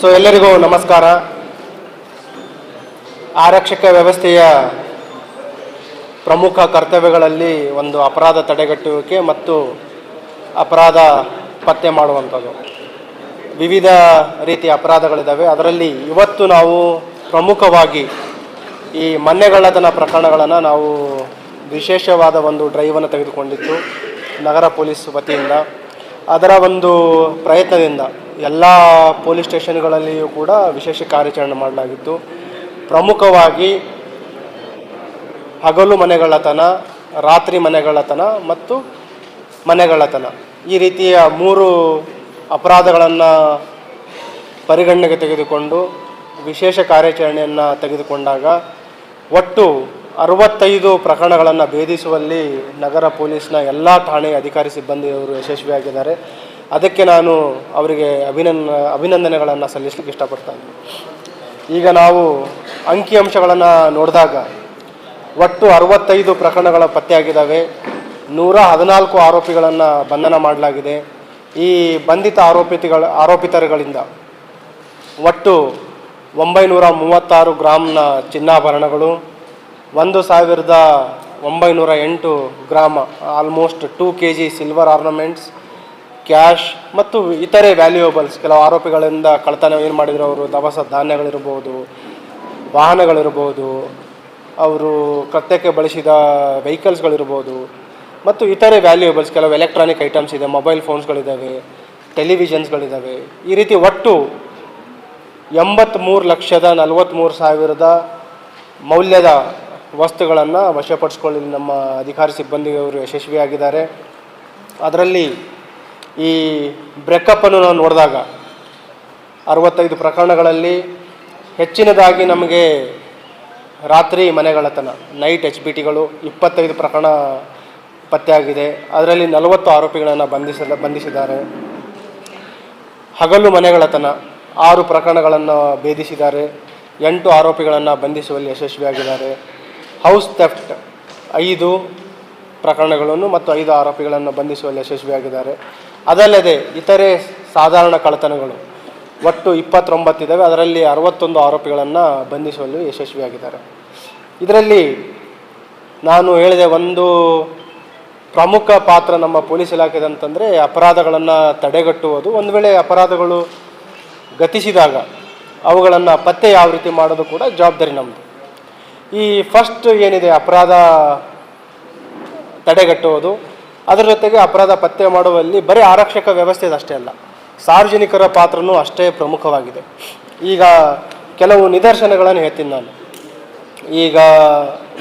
So ಎಲ್ಲರಿಗೂ ನಮಸ್ಕಾರ. ಆರಕ್ಷಕ ವ್ಯವಸ್ಥೆಯ ಪ್ರಮುಖ ಕರ್ತವ್ಯಗಳಲ್ಲಿ ಒಂದು ಅಪರಾಧ ತಡೆಗಟ್ಟುವಿಕೆ ಮತ್ತು ಅಪರಾಧ ಪತ್ತೆ ಮಾಡುವಂಥದ್ದು. ವಿವಿಧ ರೀತಿಯ ಅಪರಾಧಗಳಿದ್ದಾವೆ. ಅದರಲ್ಲಿ ಇವತ್ತು ನಾವು ಪ್ರಮುಖವಾಗಿ ಈ ಮನೆಗಳ್ಳತನ ಪ್ರಕರಣಗಳನ್ನು ನಾವು ವಿಶೇಷವಾದ ಒಂದು ಡ್ರೈವನ್ನು ತೆಗೆದುಕೊಂಡಿತ್ತು ನಗರ ಪೊಲೀಸ್ ವತಿಯಿಂದ. ಅದರ ಒಂದು ಪ್ರಯತ್ನದಿಂದ ಎಲ್ಲ ಪೊಲೀಸ್ ಸ್ಟೇಷನ್ಗಳಲ್ಲಿಯೂ ಕೂಡ ವಿಶೇಷ ಕಾರ್ಯಾಚರಣೆ ಮಾಡಲಾಗಿತ್ತು. ಪ್ರಮುಖವಾಗಿ ಹಗಲು ಮನೆಗಳತನ, ರಾತ್ರಿ ಮನೆಗಳತನ ಮತ್ತು ಮನೆಗಳತನ. ಈ ರೀತಿಯ ಮೂರು ಅಪರಾಧಗಳನ್ನು ಪರಿಗಣನೆಗೆ ತೆಗೆದುಕೊಂಡು ವಿಶೇಷ ಕಾರ್ಯಾಚರಣೆಯನ್ನು ತೆಗೆದುಕೊಂಡಾಗ ಒಟ್ಟು ಅರವತ್ತೈದು ಪ್ರಕರಣಗಳನ್ನು ಭೇದಿಸುವಲ್ಲಿ ನಗರ ಪೊಲೀಸ್ನ ಎಲ್ಲ ಠಾಣೆಯ ಅಧಿಕಾರಿ ಸಿಬ್ಬಂದಿಯವರು ಯಶಸ್ವಿಯಾಗಿದ್ದಾರೆ. ಅದಕ್ಕೆ ನಾನು ಅವರಿಗೆ ಅಭಿನಂದ, ಅಭಿನಂದನೆಗಳನ್ನು ಸಲ್ಲಿಸಲಿಕ್ಕೆ ಇಷ್ಟಪಡ್ತೇನೆ ಈಗ ನಾವು ಅಂಕಿಅಂಶಗಳನ್ನು ನೋಡಿದಾಗ ಒಟ್ಟು ಅರವತ್ತೈದು ಪ್ರಕರಣಗಳ ಪತ್ತೆಯಾಗಿದ್ದಾವೆ. ನೂರ ಹದಿನಾಲ್ಕು ಆರೋಪಿಗಳನ್ನು ಬಂಧನ ಮಾಡಲಾಗಿದೆ. ಈ ಬಂಧಿತ ಆರೋಪಿತಿಗಳ, ಆರೋಪಿತರುಗಳಿಂದ ಒಟ್ಟು ಒಂಬೈನೂರ ಮೂವತ್ತಾರು ಗ್ರಾಮ್ನ ಚಿನ್ನಾಭರಣಗಳು, ಒಂದು ಸಾವಿರದ ಒಂಬೈನೂರ ಎಂಟು gram almost two K G silver ornaments cash ಮತ್ತು ಇತರೆ ವ್ಯಾಲ್ಯೂಯಬಲ್ಸ್ ಕೆಲವು ಆರೋಪಿಗಳಿಂದ ಕಳ್ತನ ಏನು ಮಾಡಿದ್ರು ಅವರು, ದವಸ ಧಾನ್ಯಗಳಿರ್ಬೋದು, ವಾಹನಗಳಿರ್ಬೋದು, ಅವರು ಕೃತ್ಯಕ್ಕೆ ಬಳಸಿದ ವೆಹಿಕಲ್ಸ್ಗಳಿರ್ಬೋದು ಮತ್ತು ಇತರೆ ವ್ಯಾಲ್ಯೂಯಬಲ್ಸ್ ಕೆಲವು ಎಲೆಕ್ಟ್ರಾನಿಕ್ ಐಟಮ್ಸ್ ಇದೆ ಮೊಬೈಲ್ ಫೋನ್ಸ್ಗಳಿದ್ದಾವೆ ಟೆಲಿವಿಷನ್ಸ್ಗಳಿದ್ದಾವೆ ಈ ರೀತಿ ಒಟ್ಟು ಎಂಬತ್ತ್ಮೂರು ಲಕ್ಷದ ನಲವತ್ತ್ಮೂರು ಸಾವಿರದ ಮೌಲ್ಯದ ವಸ್ತುಗಳನ್ನು ವಶಪಡಿಸ್ಕೊಳ್ಳಿ ನಮ್ಮ ಅಧಿಕಾರಿ ಸಿಬ್ಬಂದಿಯವರು ಯಶಸ್ವಿಯಾಗಿದ್ದಾರೆ. ಅದರಲ್ಲಿ ಈ ಬ್ರೇಕಪ್ಪನ್ನು ನಾವು ನೋಡಿದಾಗ ಅರವತ್ತೈದು ಪ್ರಕರಣಗಳಲ್ಲಿ ಹೆಚ್ಚಿನದಾಗಿ ನಮಗೆ ರಾತ್ರಿ ಮನೆಗಳತನ ನೈಟ್ ಎಚ್ ಬಿ ಟಿಗಳು ಇಪ್ಪತ್ತೈದು ಪ್ರಕರಣ ಪತ್ತೆಯಾಗಿದೆ. ಅದರಲ್ಲಿ ನಲವತ್ತು ಆರೋಪಿಗಳನ್ನು ಬಂಧಿಸ ಬಂಧಿಸಿದ್ದಾರೆ. ಹಗಲು ಮನೆಗಳತನ ಆರು ಪ್ರಕರಣಗಳನ್ನು ಭೇದಿಸಿದ್ದಾರೆ. ಎಂಟು ಆರೋಪಿಗಳನ್ನು ಬಂಧಿಸುವಲ್ಲಿ ಯಶಸ್ವಿಯಾಗಿದ್ದಾರೆ. ಹೌಸ್ ಥೆಫ್ಟ್ ಐದು ಪ್ರಕರಣಗಳನ್ನು ಮತ್ತು ಐದು ಆರೋಪಿಗಳನ್ನು ಬಂಧಿಸುವಲ್ಲಿ ಯಶಸ್ವಿಯಾಗಿದ್ದಾರೆ. ಅದಲ್ಲದೆ ಇತರೆ ಸಾಧಾರಣ ಕಳ್ಳತನಗಳು, ಒಟ್ಟು ಇಪ್ಪತ್ತೊಂಬತ್ತಿದ್ದಾವೆ ಅದರಲ್ಲಿ ಅರವತ್ತೊಂದು ಆರೋಪಿಗಳನ್ನು ಬಂಧಿಸುವಲ್ಲಿ ಯಶಸ್ವಿಯಾಗಿದ್ದಾರೆ. ಇದರಲ್ಲಿ ನಾನು ಹೇಳಿದೆ, ಒಂದು ಪ್ರಮುಖ ಪಾತ್ರ ನಮ್ಮ ಪೊಲೀಸ್ ಇಲಾಖೆದ ಅಂತಂದರೆ ಅಪರಾಧಗಳನ್ನು ತಡೆಗಟ್ಟುವುದು. ಒಂದು ವೇಳೆ ಅಪರಾಧಗಳು ಗತಿಸಿದಾಗ ಅವುಗಳನ್ನು ಪತ್ತೆ ಯಾವ ರೀತಿ ಮಾಡೋದು ಕೂಡ ಜವಾಬ್ದಾರಿ ನಮ್ಮದು ಈ ಫಸ್ಟ್ ಏನಿದೆ, ಅಪರಾಧ ತಡೆಗಟ್ಟುವುದು. ಅದರ ಜೊತೆಗೆ ಅಪರಾಧ ಪತ್ತೆ ಮಾಡುವಲ್ಲಿ ಬರೀ ಆರಕ್ಷಕ ವ್ಯವಸ್ಥೆ ಅಷ್ಟೇ ಅಲ್ಲ, ಸಾರ್ವಜನಿಕರ ಪಾತ್ರನೂ ಅಷ್ಟೇ ಪ್ರಮುಖವಾಗಿದೆ. ಈಗ ಕೆಲವು ನಿದರ್ಶನಗಳನ್ನು ಹೇಳ್ತೀನಿ ನಾನು. ಈಗ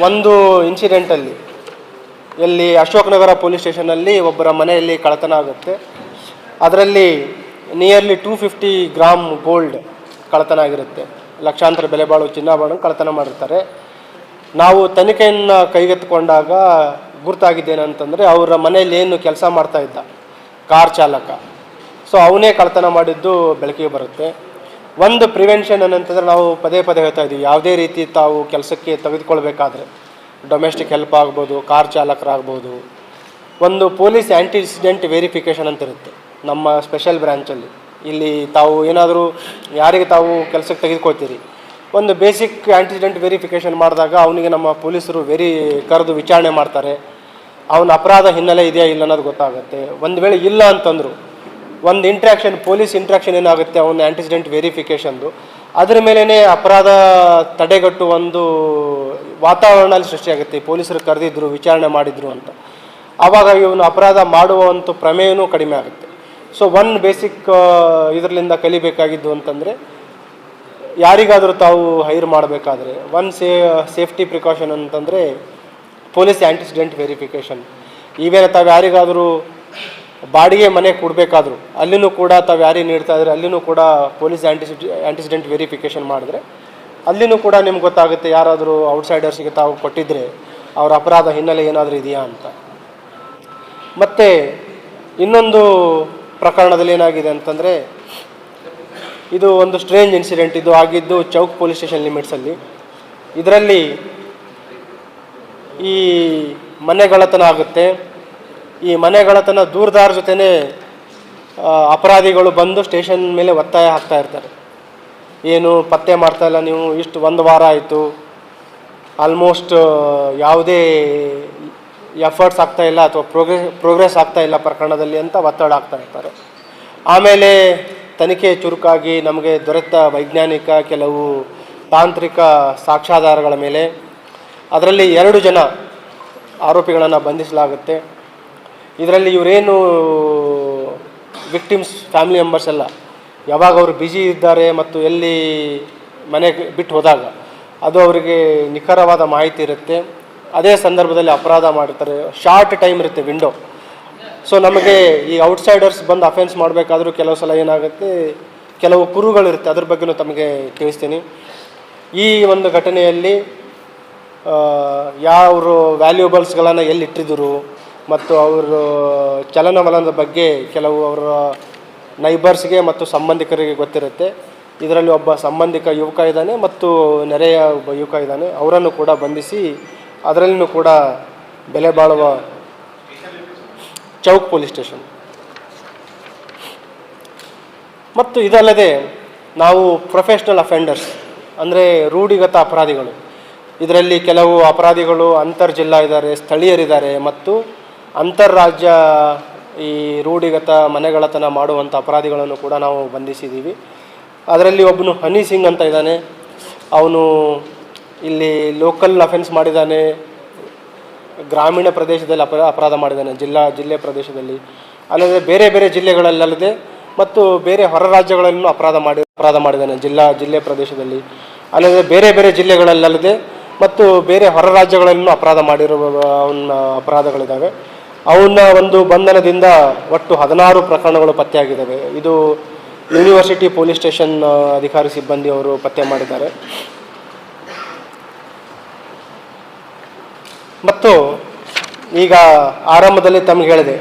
ಒಂದು ಇನ್ಸಿಡೆಂಟಲ್ಲಿ ಎಲ್ಲಿ ಅಶೋಕನಗರ ಪೊಲೀಸ್ ಸ್ಟೇಷನಲ್ಲಿ ಒಬ್ಬರ ಮನೆಯಲ್ಲಿ ಕಳತನ ಆಗುತ್ತೆ. ಅದರಲ್ಲಿ nearly two fifty gram gold ಕಳತನ ಆಗಿರುತ್ತೆ. ಲಕ್ಷಾಂತರ ಬೆಲೆ ಬಾಳುವ ಚಿನ್ನಾಭರಣ ಕಳತನ ಮಾಡಿರ್ತಾರೆ. ನಾವು ತನಿಖೆಯನ್ನು ಕೈಗೆತ್ತಿಕೊಂಡಾಗ ಗುರ್ತಾಗಿದ್ದೇನಂತಂದರೆ ಅವರ ಮನೆಯಲ್ಲಿ ಏನು ಕೆಲಸ ಮಾಡ್ತಾ ಇದ್ದ ಕಾರ್ ಚಾಲಕ. ಸೊ ಅವನೇ ಕಳ್ತನ ಮಾಡಿದ್ದು ಬೆಳಕಿಗೆ ಬರುತ್ತೆ. ಒಂದು ಪ್ರಿವೆನ್ಷನ್ ಏನಂತಂದರೆ ನಾವು ಪದೇ ಪದೇ ಹೇಳ್ತಾ ಇದ್ದೀವಿ. ಯಾವುದೇ ರೀತಿ ತಾವು ಕೆಲಸಕ್ಕೆ ತೆಗೆದುಕೊಳ್ಬೇಕಾದ್ರೆ ಡೊಮೆಸ್ಟಿಕ್ ಹೆಲ್ಪ್ ಆಗ್ಬೋದು, ಕಾರ್ ಚಾಲಕರಾಗ್ಬೋದು. ಒಂದು ಪೊಲೀಸ್ ಆ್ಯಂಟಿಸಿಡೆಂಟ್ ವೆರಿಫಿಕೇಷನ್ ಅಂತ ಇರುತ್ತೆ ನಮ್ಮ ಸ್ಪೆಷಲ್ ಬ್ರ್ಯಾಂಚಲ್ಲಿ ಇಲ್ಲಿ ತಾವು ಏನಾದರೂ ಯಾರಿಗೆ ತಾವು ಕೆಲಸಕ್ಕೆ ತೆಗೆದುಕೊಳ್ತೀರಿ? ಒಂದು ಬೇಸಿಕ್ ಆ್ಯಂಟಿಸಿಡೆಂಟ್ ವೆರಿಫಿಕೇಷನ್ ಮಾಡಿದಾಗ ಅವನಿಗೆ ನಮ್ಮ ಪೊಲೀಸರು ವೆರಿ ಕರೆದು ವಿಚಾರಣೆ ಮಾಡ್ತಾರೆ. ಅವನ ಅಪರಾಧ ಹಿನ್ನೆಲೆ ಇದೆಯಾ ಇಲ್ಲ ಅನ್ನೋದು ಗೊತ್ತಾಗುತ್ತೆ. ಒಂದು ವೇಳೆ ಇಲ್ಲ ಅಂತಂದರು, ಒಂದು ಇಂಟ್ರ್ಯಾಕ್ಷನ್ ಪೊಲೀಸ್ ಇಂಟ್ರ್ಯಾಕ್ಷನ್ ಏನಾಗುತ್ತೆ ಅವನ ಆ್ಯಂಟಿಸಿಡೆಂಟ್ ವೆರಿಫಿಕೇಷನ್ದು ಅದರ ಮೇಲೇ ಅಪರಾಧ ತಡೆಗಟ್ಟು ಒಂದು ವಾತಾವರಣ ಸೃಷ್ಟಿಯಾಗುತ್ತೆ. ಪೊಲೀಸರು ಕರೆದಿದ್ದರು ವಿಚಾರಣೆ ಮಾಡಿದ್ರು ಅಂತ. ಆವಾಗ ಇವನು ಅಪರಾಧ ಮಾಡುವಂಥ ಪ್ರಮೇಯನೂ ಕಡಿಮೆ ಆಗುತ್ತೆ. ಸೊ ಒನ್ ಬೇಸಿಕ್ ಇದರಿಂದ ಕಲಿಬೇಕಾಗಿದ್ದು ಅಂತಂದರೆ ಯಾರಿಗಾದರೂ ತಾವು ಹೈರ್ ಮಾಡಬೇಕಾದ್ರೆ ಒನ್ ಸೇ ಸೇಫ್ಟಿ ಪ್ರಿಕಾಷನ್ ಅಂತಂದರೆ ಪೊಲೀಸ್ ಆ್ಯಂಟಿಸಿಡೆಂಟ್ ವೆರಿಫಿಕೇಷನ್ ಈವೇನ ತಾವು ಯಾರಿಗಾದರೂ ಬಾಡಿಗೆ ಮನೆ ಕೊಡಬೇಕಾದ್ರು, ಅಲ್ಲಿನೂ ಕೂಡ ತಾವು ಯಾರಿಗೆ ನೀಡ್ತಾ ಇದ್ರೆ ಅಲ್ಲಿನೂ ಕೂಡ ಪೊಲೀಸ್ ಆ್ಯಂಟಿಸಿಡ್ ಆ್ಯಂಟಿಸಿಡೆಂಟ್ ವೆರಿಫಿಕೇಷನ್ ಮಾಡಿದ್ರೆ, ಅಲ್ಲಿನೂ ಕೂಡ ನಿಮ್ಗೆ ಗೊತ್ತಾಗುತ್ತೆ ಯಾರಾದರೂ ಔಟ್ಸೈಡರ್ಸಿಗೆ ತಾವು ಕೊಟ್ಟಿದ್ದರೆ ಅವರ ಅಪರಾಧ ಹಿನ್ನೆಲೆ ಏನಾದರೂ ಇದೆಯಾ ಅಂತ. ಮತ್ತು ಇನ್ನೊಂದು ಪ್ರಕರಣದಲ್ಲಿ ಏನಾಗಿದೆ ಅಂತಂದರೆ ಇದು ಒಂದು ಸ್ಟ್ರೇಂಜ್ ಇನ್ಸಿಡೆಂಟ್. ಇದು ಆಗಿದ್ದು ಚೌಕ್ ಪೊಲೀಸ್ ಸ್ಟೇಷನ್ ಲಿಮಿಟ್ಸಲ್ಲಿ. ಇದರಲ್ಲಿ ಈ ಮನೆಗಳತನ ಆಗುತ್ತೆ. ಈ ಮನೆಗಳತನ ದೂರದಾರ ಜೊತೆನೇ ಅಪರಾಧಿಗಳು ಬಂದು ಸ್ಟೇಷನ್ ಮೇಲೆ ಒತ್ತಾಯ ಹಾಕ್ತಾ ಇರ್ತಾರೆ. ಏನು ಪತ್ತೆ ಮಾಡ್ತಾ ಇಲ್ಲ ನೀವು, ಇಷ್ಟು ಒಂದು ವಾರ ಆಯಿತು. ಆಲ್ಮೋಸ್ಟ್ ಯಾವುದೇ ಎಫರ್ಟ್ಸ್ ಆಗ್ತಾ ಇಲ್ಲ ಅಥವಾ ಪ್ರೋಗ್ರೆಸ್ ಪ್ರೋಗ್ರೆಸ್ ಆಗ್ತಾ ಇಲ್ಲ ಪ್ರಕರಣದಲ್ಲಿ ಅಂತ ಒತ್ತಡ ಆಗ್ತಾ ಇರ್ತಾರೆ. ಆಮೇಲೆ ತನಿಖೆ ಚುರುಕಾಗಿ ನಮಗೆ ದೊರೆತ ವೈಜ್ಞಾನಿಕ ಕೆಲವು ತಾಂತ್ರಿಕ ಸಾಕ್ಷ್ಯಾಧಾರಗಳ ಮೇಲೆ ಅದರಲ್ಲಿ ಎರಡು ಜನ ಆರೋಪಿಗಳನ್ನು ಬಂಧಿಸಲಾಗುತ್ತೆ. ಇದರಲ್ಲಿ ಇವರೇನು ವಿಕ್ಟಿಮ್ಸ್, ಫ್ಯಾಮಿಲಿ ಮೆಂಬರ್ಸ್ ಎಲ್ಲ, ಯಾವಾಗ ಅವರು ಬ್ಯುಸಿ ಇದ್ದಾರೆ ಮತ್ತು ಎಲ್ಲಿ ಮನೆಗೆ ಬಿಟ್ಟು ಹೋದಾಗ ಅದು ಅವರಿಗೆ ನಿಖರವಾದ ಮಾಹಿತಿ ಇರುತ್ತೆ. ಅದೇ ಸಂದರ್ಭದಲ್ಲಿ ಅಪರಾಧ ಮಾಡ್ತಾರೆ ಶಾರ್ಟ್ ಟೈಮ್ ಇರುತ್ತೆ ವಿಂಡೋ. ಸೊ ನಮಗೆ ಈ ಔಟ್ಸೈಡರ್ಸ್ ಬಂದು ಅಫೆನ್ಸ್ ಮಾಡಬೇಕಾದ್ರೂ ಕೆಲವು ಸಲ ಏನಾಗುತ್ತೆ, ಕೆಲವು ಕುರುಗಳಿರುತ್ತೆ. ಅದ್ರ ಬಗ್ಗೆನೂ ತಮಗೆ ತಿಳಿಸ್ತೀನಿ. ಈ ಒಂದು ಘಟನೆಯಲ್ಲಿ ಯಾವರು ವ್ಯಾಲ್ಯೂಬಲ್ಸ್ಗಳನ್ನು ಎಲ್ಲಿ ಇಟ್ಟಿದ್ದರು ಮತ್ತು ಅವರು ಚಲನವಲನದ ಬಗ್ಗೆ ಕೆಲವು ಅವರ ನೈಬರ್ಸ್ಗೆ ಮತ್ತು ಸಂಬಂಧಿಕರಿಗೆ ಗೊತ್ತಿರುತ್ತೆ. ಇದರಲ್ಲಿ ಒಬ್ಬ ಸಂಬಂಧಿಕ ಯುವಕ ಇದ್ದಾನೆ ಮತ್ತು ನೆರೆಯ ಒಬ್ಬ ಯುವಕ ಇದ್ದಾನೆ. ಅವರನ್ನು ಕೂಡ ಬಂಧಿಸಿ ಅದರಲ್ಲೂ ಕೂಡ ಬೆಲೆ ಬಾಳುವ ಚೌಕ್ ಪೊಲೀಸ್ ಸ್ಟೇಷನ್. ಮತ್ತು ಇದಲ್ಲದೆ ನಾವು ಪ್ರೊಫೆಷ್ನಲ್ ಅಫೆಂಡರ್ಸ್, ಅಂದರೆ ರೂಢಿಗತ ಅಪರಾಧಿಗಳು. ಇದರಲ್ಲಿ ಕೆಲವು ಅಪರಾಧಿಗಳು ಅಂತರ್ ಜಿಲ್ಲಾ ಇದ್ದಾರೆ ಸ್ಥಳೀಯರಿದ್ದಾರೆ ಮತ್ತು ಅಂತಾರಾಜ್ಯ ಈ ರೂಢಿಗತ ಮನೆಗಳತನ ಮಾಡುವಂಥ ಅಪರಾಧಿಗಳನ್ನು ಕೂಡ ನಾವು ಬಂಧಿಸಿದ್ದೀವಿ. ಅದರಲ್ಲಿ ಒಬ್ಬನು ಹನಿ ಸಿಂಗ್ ಅಂತ ಇದ್ದಾನೆ. ಅವನು ಇಲ್ಲಿ ಲೋಕಲ್ ಅಫೆನ್ಸ್ ಮಾಡಿದ್ದಾನೆ. ಗ್ರಾಮೀಣ ಪ್ರದೇಶದಲ್ಲಿ ಅಪ ಅಪರಾಧ ಮಾಡಿದ್ದಾನೆ, ಜಿಲ್ಲಾ, ಜಿಲ್ಲೆ ಪ್ರದೇಶದಲ್ಲಿ. ಅಲ್ಲದೆ ಬೇರೆ ಬೇರೆ ಜಿಲ್ಲೆಗಳಲ್ಲದೆ ಮತ್ತು ಬೇರೆ ಹೊರ ರಾಜ್ಯಗಳಲ್ಲೂ ಅಪರಾಧ ಮಾಡಿ, ಅಪರಾಧ ಮಾಡಿದ್ದಾನೆ, ಜಿಲ್ಲಾ, ಜಿಲ್ಲೆ ಪ್ರದೇಶದಲ್ಲಿ. ಅಲ್ಲದೆ ಬೇರೆ ಬೇರೆ ಜಿಲ್ಲೆಗಳಲ್ಲದೆ ಮತ್ತು ಬೇರೆ ಹೊರ ರಾಜ್ಯಗಳಲ್ಲೂ ಅಪರಾಧ ಮಾಡಿರುವ ಅವನ ಅಪರಾಧಗಳಿದ್ದಾವೆ. ಅವನ ಒಂದು ಬಂಧನದಿಂದ ಒಟ್ಟು ಹದಿನಾರು ಪ್ರಕರಣಗಳು ಪತ್ತೆಯಾಗಿದ್ದಾವೆ. ಇದು ಯೂನಿವರ್ಸಿಟಿ ಪೊಲೀಸ್ ಸ್ಟೇಷನ್, ಅಧಿಕಾರಿ ಸಿಬ್ಬಂದಿ ಅವರು ಪತ್ತೆ ಮಾಡಿದ್ದಾರೆ. ಮತ್ತು ಈಗ ಆರಂಭದಲ್ಲಿ ತಮಗೆ ಹೇಳಿದೆ,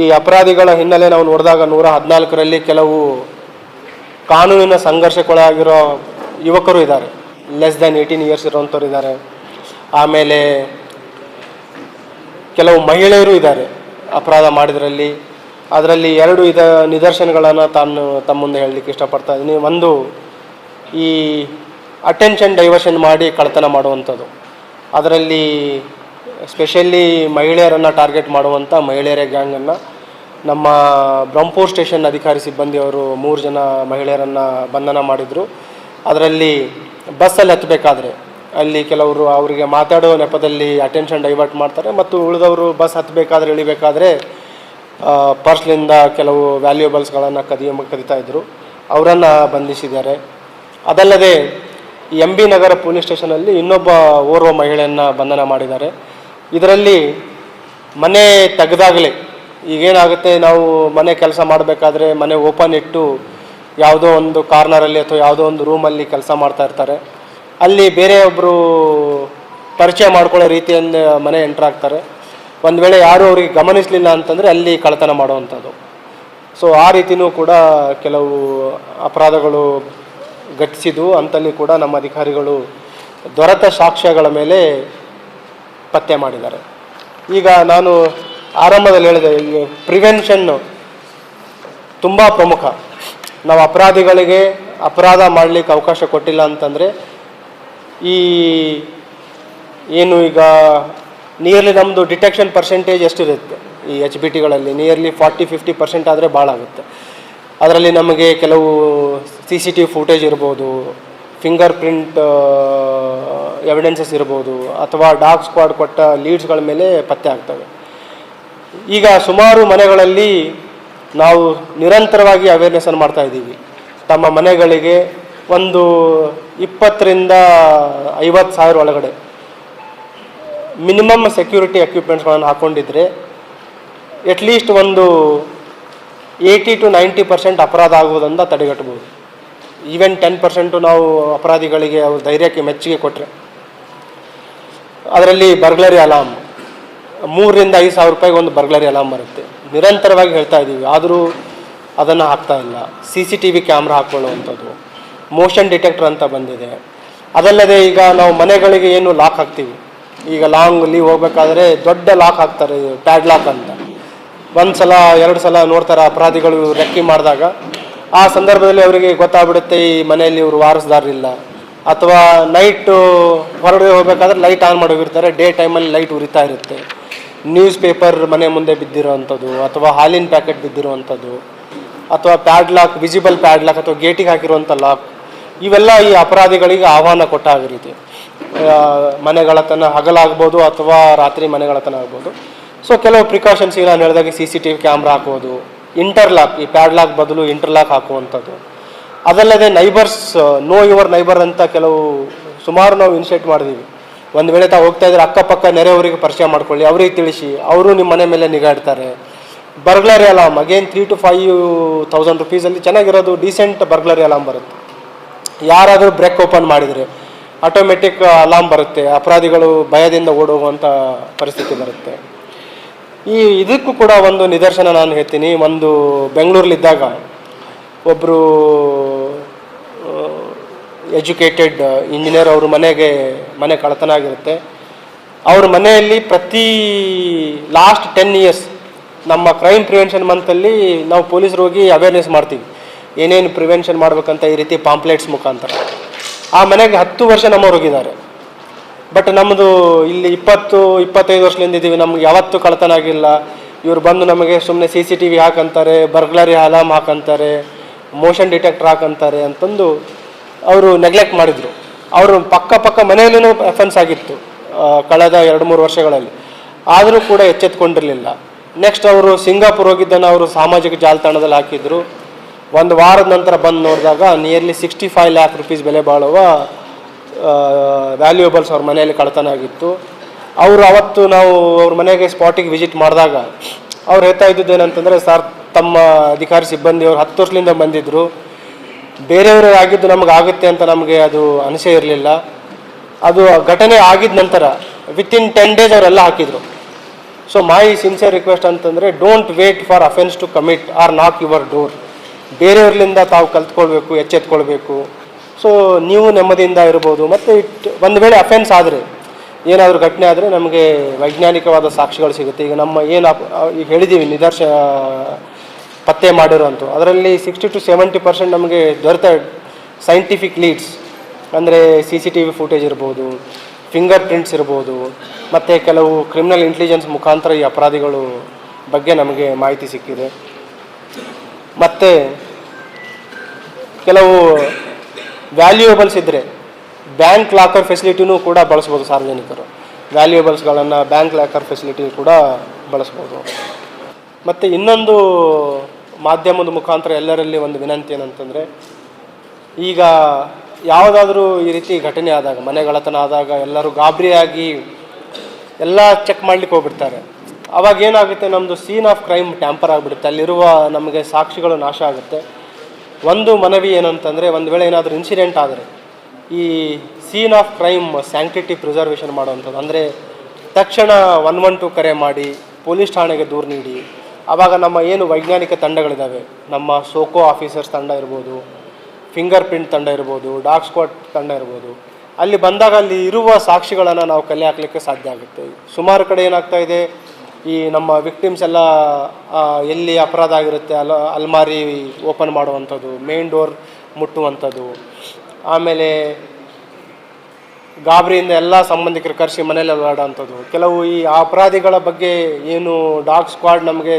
ಈ ಅಪರಾಧಿಗಳ ಹಿನ್ನೆಲೆ ನಾವು ನೋಡಿದಾಗ ನೂರ ಹದಿನಾಲ್ಕರಲ್ಲಿ ಕೆಲವು ಕಾನೂನಿನ ಸಂಘರ್ಷಕ್ಕೊಳಗಾಗಿರೋ ಯುವಕರು ಇದ್ದಾರೆ. ಲೆಸ್ ದ್ಯಾನ್ ಏಯ್ಟೀನ್ ಇಯರ್ಸ್ ಇರೋವಂಥವ್ರು ಇದ್ದಾರೆ. ಆಮೇಲೆ ಕೆಲವು ಮಹಿಳೆಯರು ಇದ್ದಾರೆ ಅಪರಾಧ ಮಾಡಿದ್ರಲ್ಲಿ. ಅದರಲ್ಲಿ ಎರಡು ಇದ ನಿದರ್ಶನಗಳನ್ನು ತಾನು ತಮ್ಮ ಮುಂದೆ ಹೇಳಲಿಕ್ಕೆ ಇಷ್ಟಪಡ್ತಾ ಇದ್ದೀನಿ. ಒಂದು ಈ ಅಟೆನ್ಷನ್ ಡೈವರ್ಷನ್ ಮಾಡಿ ಕಳ್ತನ ಮಾಡುವಂಥದ್ದು. ಅದರಲ್ಲಿ ಸ್ಪೆಷಲಿ ಮಹಿಳೆಯರನ್ನು ಟಾರ್ಗೆಟ್ ಮಾಡುವಂಥ ಮಹಿಳೆಯರ ಗ್ಯಾಂಗನ್ನು ನಮ್ಮ ಬ್ರಹ್ಮಪುರ್ ಸ್ಟೇಷನ್ ಅಧಿಕಾರಿ ಸಿಬ್ಬಂದಿಯವರು ಮೂರು ಜನ ಮಹಿಳೆಯರನ್ನು ಬಂಧನ ಮಾಡಿದರು. ಅದರಲ್ಲಿ ಬಸ್ಸಲ್ಲಿ ಹತ್ತಬೇಕಾದ್ರೆ ಅಲ್ಲಿ ಕೆಲವರು ಅವರಿಗೆ ಮಾತಾಡೋ ನೆಪದಲ್ಲಿ ಅಟೆನ್ಷನ್ ಡೈವರ್ಟ್ ಮಾಡ್ತಾರೆ ಮತ್ತು ಉಳಿದವರು ಬಸ್ ಹತ್ತಬೇಕಾದ್ರೆ ಇಳಿಬೇಕಾದ್ರೆ ಪರ್ಸ್ಲಿಂದ ಕೆಲವು ವ್ಯಾಲ್ಯೂಬಲ್ಸ್ಗಳನ್ನು ಕದಿಯ, ಕದಿತಾ ಇದ್ದರು ಅವರನ್ನು ಬಂಧಿಸಿದ್ದಾರೆ. ಅದಲ್ಲದೆ ಎಂ ಬಿ ನಗರ ಪೊಲೀಸ್ ಸ್ಟೇಷನಲ್ಲಿ ಇನ್ನೊಬ್ಬ ಓರ್ವ ಮಹಿಳೆಯನ್ನು ಬಂಧನ ಮಾಡಿದ್ದಾರೆ. ಇದರಲ್ಲಿ ಮನೆ ತೆಗೆದಾಗಲೇ ಈಗೇನಾಗುತ್ತೆ, ನಾವು ಮನೆ ಕೆಲಸ ಮಾಡಬೇಕಾದ್ರೆ ಮನೆ ಓಪನ್ ಇಟ್ಟು ಯಾವುದೋ ಒಂದು ಕಾರ್ನರಲ್ಲಿ ಅಥವಾ ಯಾವುದೋ ಒಂದು ರೂಮಲ್ಲಿ ಕೆಲಸ ಮಾಡ್ತಾ ಇರ್ತಾರೆ. ಅಲ್ಲಿ ಬೇರೆಯೊಬ್ಬರು ಪರಿಚಯ ಮಾಡ್ಕೊಳ್ಳೋ ರೀತಿಯಿಂದ ಮನೆ ಎಂಟ್ರ್ ಆಗ್ತಾರೆ. ಒಂದು ವೇಳೆ ಯಾರೂ ಅವರಿಗೆ ಗಮನಿಸಲಿಲ್ಲ ಅಂತಂದರೆ ಅಲ್ಲಿ ಕಳ್ಳತನ ಮಾಡುವಂಥದ್ದು. ಸೊ ಆ ರೀತಿನೂ ಕೂಡ ಕೆಲವು ಅಪರಾಧಗಳು ಘಟಿಸಿದ್ವು ಅಂತಲೂ ಕೂಡ ನಮ್ಮ ಅಧಿಕಾರಿಗಳು ದೊರೆತ ಸಾಕ್ಷ್ಯಗಳ ಮೇಲೆ ಪತ್ತೆ ಮಾಡಿದ್ದಾರೆ. ಈಗ ನಾನು ಆರಂಭದಲ್ಲಿ ಹೇಳಿದೆ ಪ್ರಿವೆನ್ಷನ್ನು ತುಂಬ ಪ್ರಮುಖ. ನಾವು ಅಪರಾಧಿಗಳಿಗೆ ಅಪರಾಧ ಮಾಡಲಿಕ್ಕೆ ಅವಕಾಶ ಕೊಟ್ಟಿಲ್ಲ ಅಂತಂದರೆ, ಈ ಏನು ಈಗ ನಿಯರ್ಲಿ ನಮ್ಮದು ಡಿಟೆಕ್ಷನ್ ಪರ್ಸೆಂಟೇಜ್ ಎಷ್ಟಿರುತ್ತೆ? ಈ ಎಚ್ ಬಿ ಟಿಗಳಲ್ಲಿ ನಿಯರ್ಲಿ ಫಾರ್ಟಿ ಫಿಫ್ಟಿ ಪರ್ಸೆಂಟ್ ಆದರೆ ಭಾಳ ಆಗುತ್ತೆ ಅದರಲ್ಲಿ ನಮಗೆ ಕೆಲವು C C T V footage ಇರ್ಬೋದು ಫಿಂಗರ್ ಪ್ರಿಂಟ್ ಎವಿಡೆನ್ಸಸ್ ಇರ್ಬೋದು, ಅಥವಾ ಡಾಗ್ ಸ್ಕ್ವಾಡ್ ಕೊಟ್ಟ ಲೀಡ್ಸ್ಗಳ ಮೇಲೆ ಪತ್ತೆ ಆಗ್ತವೆ. ಈಗ ಸುಮಾರು ಮನೆಗಳಲ್ಲಿ ನಾವು ನಿರಂತರವಾಗಿ ಅವೇರ್ನೆಸ್ಸನ್ನು ಮಾಡ್ತಾ ಇದ್ದೀವಿ. ತಮ್ಮ ಮನೆಗಳಿಗೆ ಒಂದು ಇಪ್ಪತ್ತರಿಂದ ಐವತ್ತು ಸಾವಿರ ಒಳಗಡೆ ಮಿನಿಮಮ್ ಸೆಕ್ಯೂರಿಟಿ ಎಕ್ವಿಪ್ಮೆಂಟ್ಸ್ಗಳನ್ನು ಹಾಕ್ಕೊಂಡಿದ್ರೆ ಎಟ್ಲೀಸ್ಟ್ ಒಂದು ಏಯ್ಟಿ ಟು ನೈಂಟಿ ಪರ್ಸೆಂಟ್ ಅಪರಾಧ ಆಗುವುದನ್ನು ತಡೆಗಟ್ಟಬಹುದು. ಈವನ್ ಟೆನ್ ಪರ್ಸೆಂಟು ನಾವು ಅಪರಾಧಿಗಳಿಗೆ ಅವ್ರ ಧೈರ್ಯಕ್ಕೆ ಮೆಚ್ಚುಗೆ ಕೊಟ್ಟರೆ ಅದರಲ್ಲಿ ಬರ್ಗ್ಲರಿ ಅಲಾರ್ಮ್ ಮೂರರಿಂದ ಐದು ಸಾವಿರ ರೂಪಾಯಿಗೆ ಒಂದು ಬರ್ಗ್ಲರಿ ಅಲಾರ್ಮ್ ಬರುತ್ತೆ. ನಿರಂತರವಾಗಿ ಹೇಳ್ತಾ ಇದ್ದೀವಿ ಆದರೂ ಅದನ್ನು ಹಾಕ್ತಾ ಇಲ್ಲ. C C T V camera ಹಾಕ್ಕೊಳ್ಳುವಂಥದ್ದು motion detector ಅಂತ ಬಂದಿದೆ. ಅದಲ್ಲದೆ ಈಗ ನಾವು ಮನೆಗಳಿಗೆ ಏನು ಲಾಕ್ ಹಾಕ್ತೀವಿ. ಈಗ ಲಾಂಗ್ ಲೀವ್ ಹೋಗ್ಬೇಕಾದ್ರೆ ದೊಡ್ಡ ಲಾಕ್ ಹಾಕ್ತಾರೆ ಪ್ಯಾಡ್ ಲಾಕ್ ಅಂತ. ಒಂದು ಸಲ ಎರಡು ಸಲ ನೋಡ್ತಾರೆ ಅಪರಾಧಿಗಳು ರೆಕ್ಕಿ ಮಾಡಿದಾಗ. ಆ ಸಂದರ್ಭದಲ್ಲಿ ಅವರಿಗೆ ಗೊತ್ತಾಗ್ಬಿಡುತ್ತೆ, ಈ ಮನೆಯಲ್ಲಿ ಇವರು ವಾರಸ್ದಾರರಿಲ್ಲ ಅಥವಾ ನೈಟು ಹೊರಗಡೆ ಹೋಗಬೇಕಾದ್ರೆ ಲೈಟ್ ಆನ್ ಮಾಡಿ ಹೋಗಿರ್ತಾರೆ ಡೇ ಟೈಮಲ್ಲಿ ಲೈಟ್ ಉರಿತಾ ಇರುತ್ತೆ. ನ್ಯೂಸ್ ಪೇಪರ್ ಮನೆ ಮುಂದೆ ಬಿದ್ದಿರೋವಂಥದ್ದು ಅಥವಾ ಹಾಲಿನ ಪ್ಯಾಕೆಟ್ ಬಿದ್ದಿರುವಂಥದ್ದು ಅಥವಾ pad lock visible pad lock ಅಥವಾ ಗೇಟಿಗೆ ಹಾಕಿರುವಂಥ ಲಾಕ್ ಇವೆಲ್ಲ ಈ ಅಪರಾಧಿಗಳಿಗೆ ಆಹ್ವಾನ ಕೊಟ್ಟ ರೀತಿ ಮನೆಗಳತನ ಹಗಲಾಗ್ಬೋದು ಅಥವಾ ರಾತ್ರಿ ಮನೆಗಳತನ ಆಗ್ಬೋದು. ಸೊ ಕೆಲವು ಪ್ರಿಕಾಷನ್ಸ್ ಈಗ ನಾನು ಹೇಳಿದಾಗ C C T V camera ಹಾಕೋದು ಇಂಟರ್ಲಾಕ್ ಈ ಪ್ಯಾಡ್ ಲಾಕ್ ಬದಲು ಇಂಟರ್ಲಾಕ್ ಹಾಕುವಂಥದ್ದು. ಅದಲ್ಲದೆ ನೈಬರ್ಸ್ ನೋ ಯುವರ್ ನೈಬರ್ ಅಂತ ಕೆಲವು ಸುಮಾರು ನಾವು ಇನಿಷಿಯೇಟ್ ಮಾಡಿದ್ದೀವಿ ಒಂದು ವೇಳೆ ತಾವು ಹೋಗ್ತಾ ಇದ್ರೆ ಅಕ್ಕಪಕ್ಕ ನೆರೆಯವರಿಗೆ ಪರಿಚಯ ಮಾಡ್ಕೊಳ್ಳಿ, ಅವರಿಗೆ ತಿಳಿಸಿ, ಅವರು ನಿಮ್ಮ ಮನೆ ಮೇಲೆ ನಿಗಾಡ್ತಾರೆ. Burglary alarm again three to five thousand ರುಪೀಸಲ್ಲಿ ಚೆನ್ನಾಗಿರೋದು ಡೀಸೆಂಟ್ ಬರ್ಗ್ಲರಿ ಅಲಾಮ್ ಬರುತ್ತೆ. ಯಾರಾದರೂ ಬ್ರೇಕ್ ಓಪನ್ ಮಾಡಿದರೆ ಆಟೋಮೆಟಿಕ್ ಅಲಾಮ್ ಬರುತ್ತೆ, ಅಪರಾಧಿಗಳು ಭಯದಿಂದ ಓಡೋಗುವಂಥ ಪರಿಸ್ಥಿತಿ ಬರುತ್ತೆ. ಈ ಇದಕ್ಕೂ ಕೂಡ ಒಂದು ನಿದರ್ಶನ ನಾನು ಹೇಳ್ತೀನಿ. ಒಂದು ಬೆಂಗಳೂರಲ್ಲಿದ್ದಾಗ ಒಬ್ಬರು ಎಜುಕೇಟೆಡ್ ಇಂಜಿನಿಯರ್ ಅವ್ರ ಮನೆಗೆ ಮನೆ ಕಳತನ ಆಗಿರುತ್ತೆ ಅವ್ರ ಮನೆಯಲ್ಲಿ ಪ್ರತಿ ಲಾಸ್ಟ್ ಟೆನ್ ಇಯರ್ಸ್ ನಮ್ಮ ಕ್ರೈಮ್ ಪ್ರಿವೆನ್ಷನ್ ಮಂತಲ್ಲಿ ನಾವು ಪೊಲೀಸರು ಹೋಗಿ ಅವೇರ್ನೆಸ್ ಮಾಡ್ತೀವಿ. ಏನೇನು ಪ್ರಿವೆನ್ಷನ್ ಮಾಡಬೇಕಂತ ಈ ರೀತಿ ಪಾಂಪ್ಲೆಟ್ಸ್ ಮುಖಾಂತರ. ಆ ಮನೆಗೆ ಹತ್ತು ವರ್ಷ ನಮ್ಮವ್ರು ಹೋಗಿದ್ದಾರೆ. ಬಟ್ ನಮ್ಮದು ಇಲ್ಲಿ ಇಪ್ಪತ್ತು, ಇಪ್ಪತ್ತೈದು ವರ್ಷದಿಂದ ಇದ್ದೀವಿ ನಮ್ಗೆ ಯಾವತ್ತೂ ಕಳ್ತನ ಆಗಿಲ್ಲ ಇವ್ರು ಬಂದು ನಮಗೆ ಸುಮ್ಮನೆ ಸಿ ಸಿ ಟಿ ವಿ ಹಾಕಂತಾರೆ ಬರ್ಗ್ಲರಿ ಅಲಾರ್ಮ್ ಹಾಕಂತಾರೆ ಮೋಷನ್ ಡಿಟೆಕ್ಟರ್ ಹಾಕಂತಾರೆ ಅಂತಂದು ಅವರು ನೆಗ್ಲೆಕ್ಟ್ ಮಾಡಿದರು. ಅವರು ಪಕ್ಕ ಪಕ್ಕ ಮನೆಯಲ್ಲೂ ಎಫೆನ್ಸ್ ಆಗಿತ್ತು ಕಳೆದ ಎರಡು ಮೂರು ವರ್ಷಗಳಲ್ಲಿ. ಆದರೂ ಕೂಡ ಎಚ್ಚೆತ್ಕೊಂಡಿರಲಿಲ್ಲ. ನೆಕ್ಸ್ಟ್ ಅವರು ಸಿಂಗಾಪುರ್ ಹೋಗಿದ್ದನ್ನು ಅವರು ಸಾಮಾಜಿಕ ಜಾಲತಾಣದಲ್ಲಿ ಹಾಕಿದ್ರು. ಒಂದು ವಾರದ ನಂತರ ಬಂದು ನೋಡಿದಾಗ nearly sixty five lakh rupees ಬೆಲೆ ಬಾಳುವ ವ್ಯಾಲ್ಯೂಯಬಲ್ಸ್ ಅವ್ರ ಮನೆಯಲ್ಲಿ ಕಳ್ತನ ಆಗಿತ್ತು. ಅವರು ಅವತ್ತು ನಾವು ಅವ್ರ ಮನೆಗೆ ಸ್ಪಾಟಿಗೆ ವಿಸಿಟ್ ಮಾಡಿದಾಗ ಅವ್ರು ಹೇಳ್ತಾ ಇದ್ದಿದ್ದು ಏನಂತಂದರೆ ಸರ್ ತಮ್ಮ ಅಧಿಕಾರಿ ಸಿಬ್ಬಂದಿಯವರು ಹತ್ತು ವರ್ಷದಿಂದ ಬಂದಿದ್ದರು ಬೇರೆಯವರು ಆಗಿದ್ದು ನಮಗೆ ಆಗುತ್ತೆ ಅಂತ ನಮಗೆ ಅದು ಅನಿಸೆ ಇರಲಿಲ್ಲ. ಅದು ಘಟನೆ ಆಗಿದ ನಂತರ ವಿತಿನ್ ಟೆನ್ ಡೇಸ್ ಅವರೆಲ್ಲ ಹಾಕಿದರು. ಸೊ ಮೈ ಸಿನ್ಸಿಯರ್ ರಿಕ್ವೆಸ್ಟ್ ಅಂತಂದರೆ don't wait for offence to commit or knock your door ಬೇರೆಯವ್ರಲಿಂದ ತಾವು ಕಲ್ತ್ಕೊಳ್ಬೇಕು, ಎಚ್ಚೆತ್ಕೊಳ್ಬೇಕು. ಸೊ ನೀವು ನೆಮ್ಮದಿಯಿಂದ ಇರ್ಬೋದು. ಮತ್ತು ಇಟ್, ಒಂದು ವೇಳೆ ಅಫೆನ್ಸ್ ಆದರೆ, ಏನಾದರೂ ಘಟನೆ ಆದರೆ ನಮಗೆ ವೈಜ್ಞಾನಿಕವಾದ ಸಾಕ್ಷಿಗಳು ಸಿಗುತ್ತೆ. ಈಗ ನಮ್ಮ ಏನು ಈಗ ಹೇಳಿದ್ದೀವಿ ನಿದರ್ಶ ಪತ್ತೆ ಮಾಡಿರೋಂಥ ಅದರಲ್ಲಿ ಸಿಕ್ಸ್ಟಿ ಟು ಸೆವೆಂಟಿ ಪರ್ಸೆಂಟ್ ನಮಗೆ ದೊರೆತ ಸೈಂಟಿಫಿಕ್ ಲೀಡ್ಸ್ ಅಂದರೆ C C T V footage ಇರ್ಬೋದು ಫಿಂಗರ್ ಪ್ರಿಂಟ್ಸ್ ಇರ್ಬೋದು, ಮತ್ತು ಕೆಲವು ಕ್ರಿಮಿನಲ್ ಇಂಟೆಲಿಜೆನ್ಸ್ ಮುಖಾಂತರ ಈ ಅಪರಾಧಿಗಳು ಬಗ್ಗೆ ನಮಗೆ ಮಾಹಿತಿ ಸಿಕ್ಕಿದೆ. ಮತ್ತು ಕೆಲವು ವ್ಯಾಲ್ಯೂಯಬಲ್ಸ್ ಇದ್ದರೆ ಬ್ಯಾಂಕ್ ಲಾಕರ್ ಫೆಸಿಲಿಟಿನೂ ಕೂಡ ಬಳಸ್ಬೋದು ಸಾರ್ವಜನಿಕರು. ವ್ಯಾಲ್ಯೂಯಬಲ್ಸ್ಗಳನ್ನು ಬ್ಯಾಂಕ್ ಲಾಕರ್ ಫೆಸಿಲಿಟಿ ಕೂಡ ಬಳಸ್ಬೋದು. ಮತ್ತು ಇನ್ನೊಂದು ಮಾಧ್ಯಮದ ಮುಖಾಂತರ ಎಲ್ಲರಲ್ಲಿ ಒಂದು ವಿನಂತಿ ಏನಂತಂದರೆ, ಈಗ ಯಾವುದಾದ್ರೂ ಈ ರೀತಿ ಘಟನೆ ಆದಾಗ ಮನೆಗಳತನ ಆದಾಗ ಎಲ್ಲರೂ ಗಾಬರಿಯಾಗಿ ಎಲ್ಲ ಚೆಕ್ ಮಾಡ್ಲಿಕ್ಕೆ ಹೋಗ್ಬಿಡ್ತಾರೆ. ಅವಾಗ ಏನಾಗುತ್ತೆ ನಮ್ಮದು ಸೀನ್ ಆಫ್ ಕ್ರೈಮ್ ಟ್ಯಾಂಪರ್ ಆಗಿಬಿಡುತ್ತೆ. ಅಲ್ಲಿರುವ ನಮಗೆ ಸಾಕ್ಷಿಗಳು ನಾಶ ಆಗುತ್ತೆ. ಒಂದು ಮನವಿ ಏನಂತಂದರೆ, ಒಂದು ವೇಳೆ ಏನಾದರೂ ಇನ್ಸಿಡೆಂಟ್ ಆದರೆ, ಈ scene of crime sanctity preservation ಮಾಡುವಂಥದ್ದು. ಅಂದರೆ ತಕ್ಷಣ ಒನ್ ಒನ್ ಟು ಕರೆ ಮಾಡಿ, ಪೊಲೀಸ್ ಠಾಣೆಗೆ ದೂರು ನೀಡಿ. ಆವಾಗ ನಮ್ಮ ಏನು ವೈಜ್ಞಾನಿಕ ತಂಡಗಳಿದ್ದಾವೆ ನಮ್ಮ ಸೋಕೋ ಆಫೀಸರ್ಸ್ ತಂಡ ಇರ್ಬೋದು ಫಿಂಗರ್ ಪ್ರಿಂಟ್ ತಂಡ ಇರ್ಬೋದು ಡಾಗ್ ಸ್ಕ್ವಾಡ್ ತಂಡ ಇರ್ಬೋದು. ಅಲ್ಲಿ ಬಂದಾಗ ಅಲ್ಲಿ ಇರುವ ಸಾಕ್ಷಿಗಳನ್ನು ನಾವು ಕಲೆ ಹಾಕಲಿಕ್ಕೆ ಸಾಧ್ಯ ಆಗುತ್ತೆ. ಸುಮಾರು ಕಡೆ ಏನಾಗ್ತಾ ಇದೆ ಈ ನಮ್ಮ ವಿಕ್ಟಿಮ್ಸ್ ಎಲ್ಲ ಎಲ್ಲಿ ಅಪರಾಧ ಆಗಿರುತ್ತೆ, ಅಲ, ಅಲ್ಮಾರಿ ಓಪನ್ ಮಾಡುವಂಥದ್ದು ಮೇನ್ ಡೋರ್ ಮುಟ್ಟುವಂಥದ್ದು. ಆಮೇಲೆ ಗಾಬರಿಯಿಂದ ಎಲ್ಲ ಸಂಬಂಧಿಕರು ಕರೆಸಿ ಮನೇಲಿ ಅಲ್ಲಾಡೋಂಥದ್ದು ಕೆಲವು ಈ ಅಪರಾಧಿಗಳ ಬಗ್ಗೆ ಏನು ಡಾಗ್ ಸ್ಕ್ವಾಡ್ ನಮಗೆ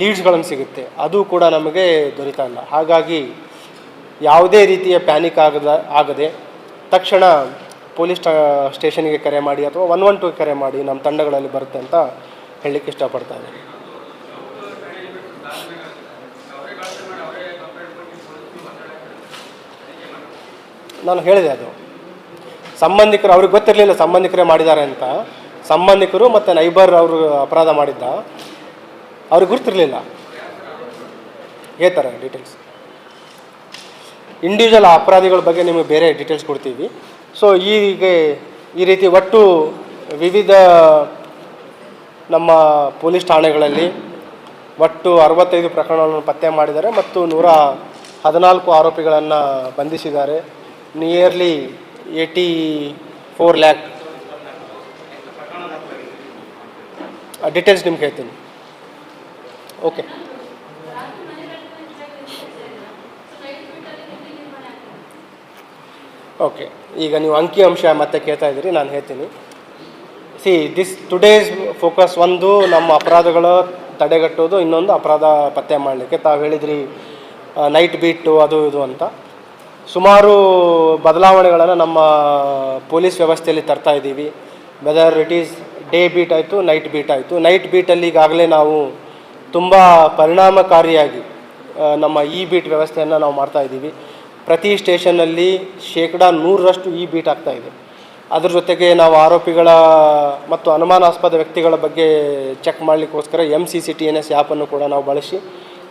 ಲೀಡ್ಸ್ಗಳನ್ನು ಸಿಗುತ್ತೆ. ಅದು ಕೂಡ ನಮಗೆ ದೊರೀತಾ ಇಲ್ಲ. ಹಾಗಾಗಿ ಯಾವುದೇ ರೀತಿಯ ಪ್ಯಾನಿಕ್ ಆಗದ, ಆಗದೆ ತಕ್ಷಣ ಪೊಲೀಸ್ ಸ್ಟೇಷನ್ಗೆ ಕರೆ ಮಾಡಿ ಅಥವಾ ಒನ್ ಒನ್ ಟು ಕರೆ ಮಾಡಿ ನಮ್ಮ ತಂಡಗಳಲ್ಲಿ ಬರುತ್ತೆ ಅಂತ ಹೇಳಲಿಕ್ಕೆ ಇಷ್ಟಪಡ್ತಾ ಇದ್ದೀನಿ. ನಾನು ಹೇಳಿದೆ ಅದು. ಸಂಬಂಧಿಕರು, ಅವ್ರಿಗೆ ಗೊತ್ತಿರಲಿಲ್ಲ ಸಂಬಂಧಿಕರೇ ಮಾಡಿದ್ದಾರೆ ಅಂತ. ಸಂಬಂಧಿಕರು ಮತ್ತು ನೈಬರ್ ಅವರು ಅಪರಾಧ ಮಾಡಿದ್ದ. ಅವ್ರಿಗೆ ಗುರ್ತಿರಲಿಲ್ಲ. ಹೇಳ್ತಾರೆ ಡೀಟೇಲ್ಸ್ ಇಂಡಿವಿಜುವಲ್ ಅಪರಾಧಿಗಳ ಬಗ್ಗೆ ನಿಮಗೆ ಬೇರೆ ಡೀಟೇಲ್ಸ್ ಕೊಡ್ತೀವಿ. ಸೊ ಹೀಗೆ ಈ ರೀತಿ ಒಟ್ಟು ವಿವಿಧ ನಮ್ಮ ಪೊಲೀಸ್ ಠಾಣೆಗಳಲ್ಲಿ ಒಟ್ಟು ಅರವತ್ತೈದು ಪ್ರಕರಣಗಳನ್ನು ಪತ್ತೆ ಮಾಡಿದ್ದಾರೆ ಮತ್ತು ನೂರ ಹದಿನಾಲ್ಕು ಆರೋಪಿಗಳನ್ನು ಬಂಧಿಸಿದ್ದಾರೆ. Nearly eighty four lakh details ನಿಮ್ಗೆ ಹೇಳ್ತೀನಿ. ಓಕೆ ಓಕೆ ಈಗ ನೀವು ಅಂಕಿ ಅಂಶ ಮತ್ತೆ ಕೇಳ್ತಾ ಇದ್ದೀರಿ, ನಾನು ಹೇಳ್ತೀನಿ. ಸಿ ದಿಸ್ ಟುಡೇಸ್ ಫೋಕಸ್ ಒಂದು ನಮ್ಮ ಅಪರಾಧಗಳ ತಡೆಗಟ್ಟೋದು ಇನ್ನೊಂದು ಅಪರಾಧ ಪತ್ತೆ ಮಾಡಲಿಕ್ಕೆ. ತಾವು ಹೇಳಿದ್ರಿ ನೈಟ್ ಬೀಟು ಅದು ಇದು ಅಂತ. ಸುಮಾರು ಬದಲಾವಣೆಗಳನ್ನು ನಮ್ಮ ಪೊಲೀಸ್ ವ್ಯವಸ್ಥೆಯಲ್ಲಿ ತರ್ತಾ ಇದ್ದೀವಿ. Whether it is day beat ಆಯಿತು ನೈಟ್ ಬೀಟ್ ಆಯಿತು. ನೈಟ್ ಬೀಟಲ್ಲಿ ಈಗಾಗಲೇ ನಾವು ತುಂಬ ಪರಿಣಾಮಕಾರಿಯಾಗಿ ನಮ್ಮ ಇ ಬೀಟ್ ವ್ಯವಸ್ಥೆಯನ್ನು ನಾವು ಮಾಡ್ತಾ ಇದ್ದೀವಿ. ಪ್ರತಿ ಸ್ಟೇಷನ್ನಲ್ಲಿ ಶೇಕಡ ನೂರರಷ್ಟು ಈ ಬೀಟ್ ಇದೆ. ಅದ್ರ ಜೊತೆಗೆ ನಾವು ಆರೋಪಿಗಳ ಮತ್ತು ಅನುಮಾನಾಸ್ಪದ ವ್ಯಕ್ತಿಗಳ ಬಗ್ಗೆ check ಮಾಡಲಿಕ್ಕೋಸ್ಕರ M C C T N S ಆ್ಯಪನ್ನು ಕೂಡ ನಾವು ಬಳಸಿ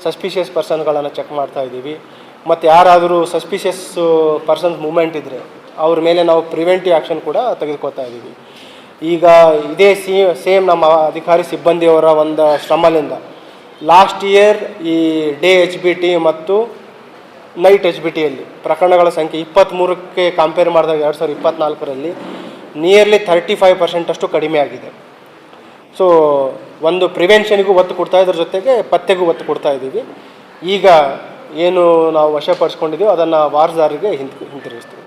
ಸಸ್ಪಿಷಿಯಸ್ ಪರ್ಸನ್ಗಳನ್ನು ಚೆಕ್ ಮಾಡ್ತಾ ಇದ್ದೀವಿ. ಮತ್ತು ಯಾರಾದರೂ ಸಸ್ಪಿಷಿಯಸ್ ಪರ್ಸನ್ಸ್ ಮೂಮೆಂಟ್ ಇದ್ದರೆ ಅವ್ರ ಮೇಲೆ ನಾವು ಪ್ರಿವೆಂಟಿವ್ ಆ್ಯಕ್ಷನ್ ಕೂಡ ತೆಗೆದುಕೊಳ್ತಾ ಇದ್ದೀವಿ. ಈಗ ಇದೇ ಸೇಮ್ ನಮ್ಮ ಅಧಿಕಾರಿ ಸಿಬ್ಬಂದಿಯವರ ಒಂದು ಶ್ರಮದಿಂದ ಲಾಸ್ಟ್ ಇಯರ್ ಈ ಡೇ ಎಚ್ ಬಿ ಟಿ ಮತ್ತು ನೈಟ್ ಎಚ್ ಬಿ ಟಿಯಲ್ಲಿ ಪ್ರಕರಣಗಳ ಸಂಖ್ಯೆ ಇಪ್ಪತ್ತ್ಮೂರಕ್ಕೆ ಕಂಪೇರ್ ಮಾಡಿದಾಗ ಎರಡು ಸಾವಿರದ ಇಪ್ಪತ್ತ್ನಾಲ್ಕರಲ್ಲಿ ನಿಯರ್ಲಿ ಥರ್ಟಿ ಫೈವ್ ಪರ್ಸೆಂಟಷ್ಟು ಕಡಿಮೆ ಆಗಿದೆ. ಸೊ ಒಂದು ಪ್ರಿವೆನ್ಷನ್ಗೂ ಒತ್ತು ಕೊಡ್ತಾ ಇದ್ರ ಜೊತೆಗೆ ಪತ್ತೆಗೂ ಒತ್ತು ಕೊಡ್ತಾ ಇದ್ದೀವಿ. ಈಗ ಏನು ನಾವು ವಶಪಡಿಸ್ಕೊಂಡಿದ್ದೀವಿ ಅದನ್ನು ವಾರದಾರಿಗೆ ಹಿಂತಿ ಹಿಂತಿರುಗಿಸ್ತೀವಿ.